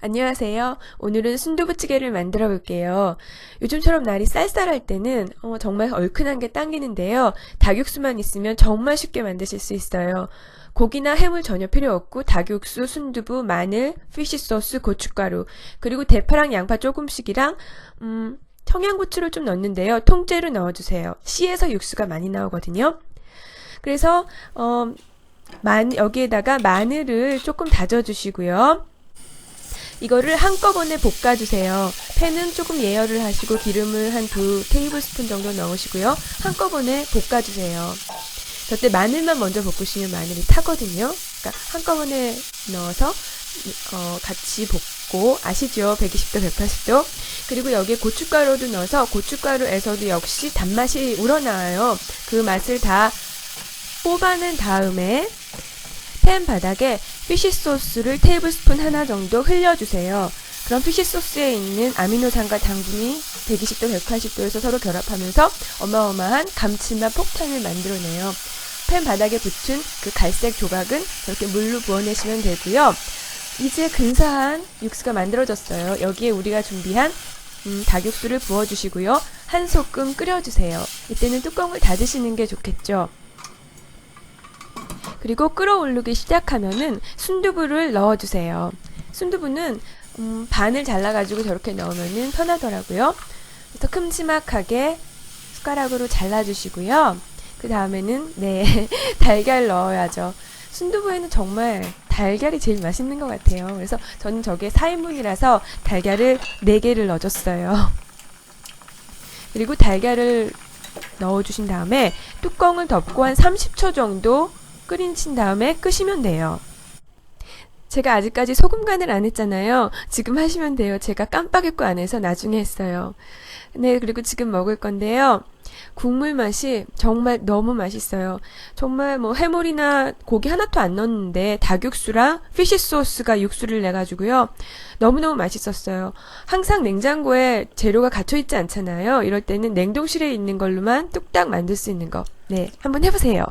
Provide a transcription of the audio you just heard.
안녕하세요. 오늘은 순두부찌개를 만들어 볼게요. 요즘처럼 날이 쌀쌀할 때는 어, 정말 얼큰한 게 당기는데요. 닭육수만 있으면 정말 쉽게 만드실 수 있어요. 고기나 해물 전혀 필요 없고 닭육수, 순두부, 마늘, 피쉬소스, 고춧가루 그리고 대파랑 양파 조금씩이랑 음, 청양고추를 좀 넣는데요. 통째로 넣어주세요. 씨에서 육수가 많이 나오거든요. 그래서 어, 만, 여기에다가 마늘을 조금 다져주시고요. 이거를 한꺼번에 볶아주세요. 팬은 조금 예열을 하시고 기름을 한 두 테이블 스푼 정도 넣으시고요. 한꺼번에 볶아주세요. 저때 마늘만 먼저 볶으시면 마늘이 타거든요. 그러니까 한꺼번에 넣어서 어, 같이 볶고 아시죠? 120도, 180도. 그리고 여기에 고춧가루도 넣어서 고춧가루에서도 역시 단맛이 우러나와요. 그 맛을 다 뽑아낸 다음에 팬 바닥에 피쉬 소스를 테이블 스푼 하나 정도 흘려주세요. 그럼 피쉬 소스에 있는 아미노산과 당분이 120도, 180도에서 서로 결합하면서 어마어마한 감칠맛 폭탄을 만들어내요. 팬 바닥에 붙은 그 갈색 조각은 저렇게 물로 부어내시면 되고요. 이제 근사한 육수가 만들어졌어요. 여기에 우리가 준비한 음, 닭육수를 부어주시고요. 한 소끔 끓여주세요. 이때는 뚜껑을 닫으시는 게 좋겠죠. 그리고 끓어오르기 시작하면은 순두부를 넣어주세요. 순두부는 음, 반을 잘라가지고 저렇게 넣으면은 편하더라고요. 그래서 큼지막하게 숟가락으로 잘라주시고요. 그 다음에는 네 달걀 넣어야죠. 순두부에는 정말 달걀이 제일 맛있는 것 같아요. 그래서 저는 저게 4인분이라서 달걀을 4개를 넣어줬어요. 그리고 달걀을 넣어주신 다음에 뚜껑을 덮고 한 30초 정도 끓이신 다음에 끄시면 돼요. 제가 아직까지 소금 간을 안 했잖아요. 지금 하시면 돼요. 제가 깜빡 잊고 안 해서 나중에 했어요. 네, 그리고 지금 먹을 건데요. 국물 맛이 정말 너무 맛있어요. 정말 뭐 해물이나 고기 하나도 안 넣었는데 닭육수랑 피쉬 소스가 육수를 내가지고요. 너무너무 맛있었어요. 항상 냉장고에 재료가 갇혀있지 않잖아요. 이럴 때는 냉동실에 있는 걸로만 뚝딱 만들 수 있는 거. 네, 한번 해보세요.